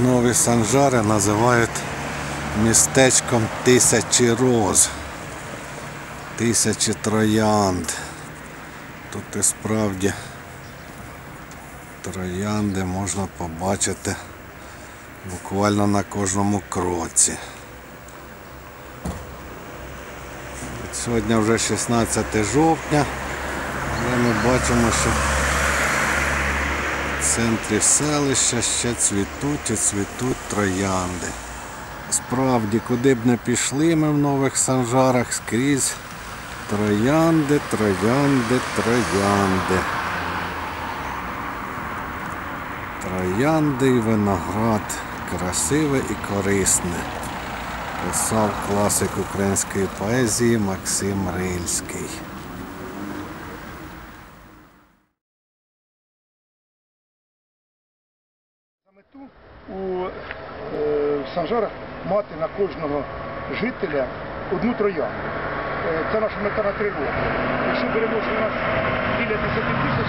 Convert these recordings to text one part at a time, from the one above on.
Нові санжари називають містечком тисячі роз, тисячі троянд. Тут і справді троянди можна побачити буквально на кожному кроці. Сьогодні вже 16 жовтня, але ми бачимо, що в центрі селища ще цвітуть і цвітуть троянди. Справді, куди б не пішли ми в нових санжарах, скрізь троянди, троянди, троянди. Троянди і виноград красиве і корисне. Писав класик української поезії Максим Рильський. Мету у е, Санжарах мати на кожного жителя одну троянду. Е, Це наша мета на три. Якщо беремо, що у нас біля 10 тисяч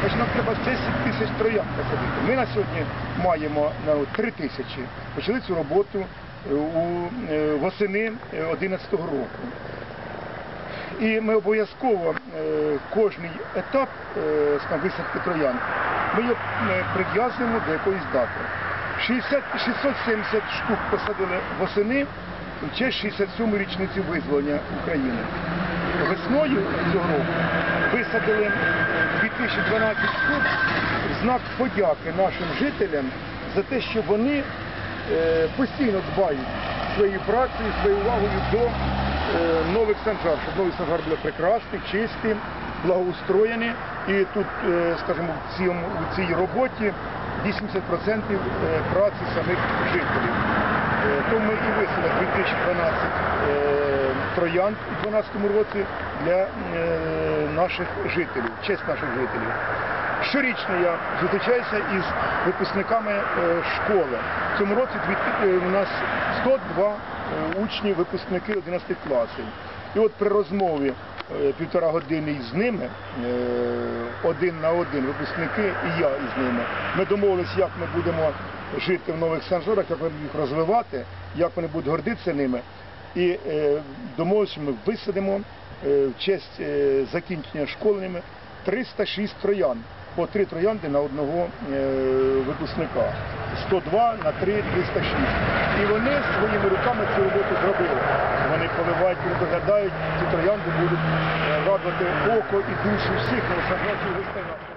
значить нам треба 10 тисяч троянд посадити. Ми на сьогодні маємо ну, 3 тисячі. Почали цю роботу е, е, восени 2011 року. І ми обов'язково е, кожний етап е, висадки троян ми е, прив'язуємо до якоїсь дати. 60, 670 штук посадили восени в честь 67-ї річниці визволення України. Весною цього року висадили 2012 штук в знак подяки нашим жителям за те, що вони постійно дбають своєю працею, своєю увагою до е, нових санжар, щоб новий санжар був прекрасний, чистий, благоустроєний. І тут, е, скажімо, в, цьому, в цій роботі 80% е, праці самих жителів. Тому і висадили 2012 е, троянд у 2012 році для наших жителів, честь наших жителів. Щорічно я зустрічаюся із випускниками школи. В цьому році у нас 102 е, учні, випускники 11 класів. І от при розмові е, півтора години із ними, е, один на один випускники і я із ними, ми домовилися, як ми будемо жити в нових санжорах, як ми їх розвивати, як вони будуть гордитися ними. І е, домовилися, що ми висадимо е, в честь е, закінчення школи ними 306 троян. По три троянди на одного е, випускника. 102 на 3 306. І вони своїми руками цю роботу зробили. Вони поливають, доглядають, ці троянди будуть е, радувати око і душу всіх новосаджанців гостей нашого.